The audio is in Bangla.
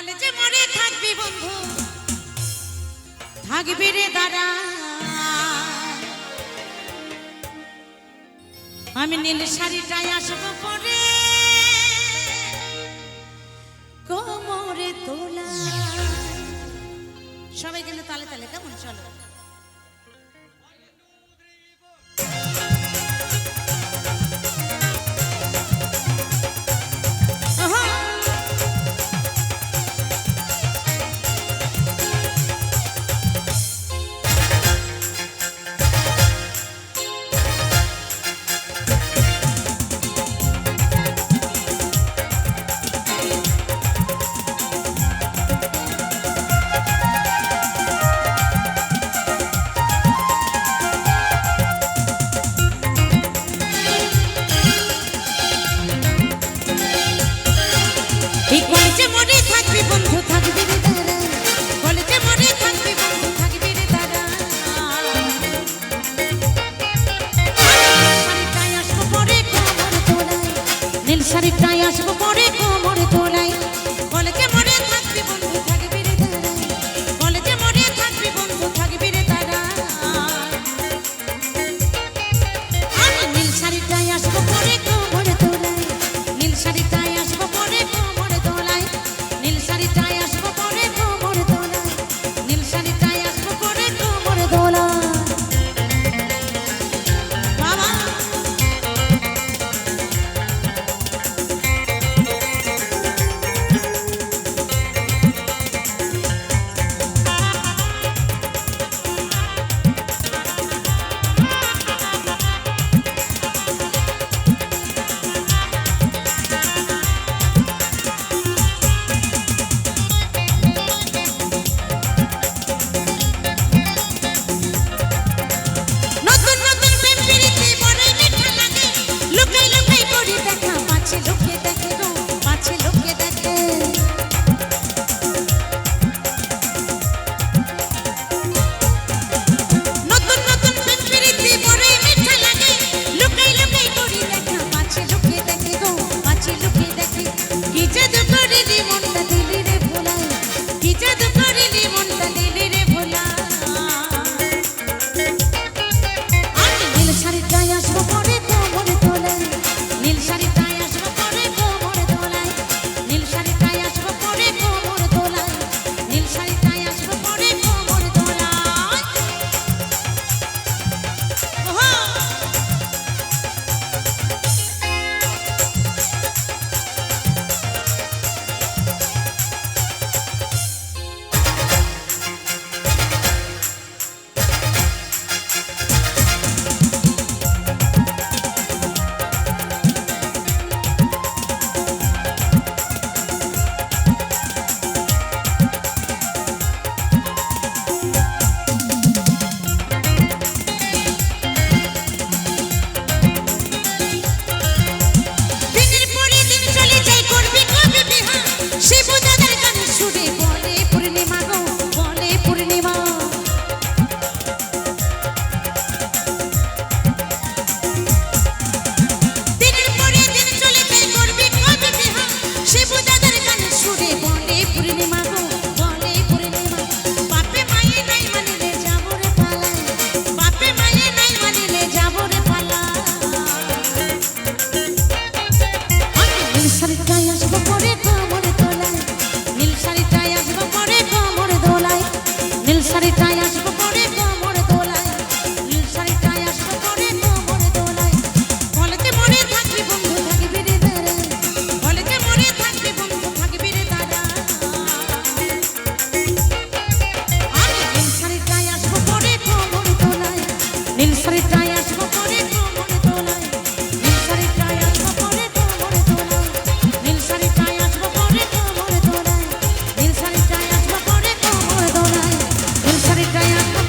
বলে যে মনে থাকবি বন্ধু। থাকবি রে দাদা। আমি নীল শাড়িটাই আসব পরে। কোমরে তোলা। সবাই গেলে তালে তালে, কেমন? চলো। pasar শাড়ি গায়ে আসব পরে কোমরে নীল শাড়ি সারিটাই আসব। you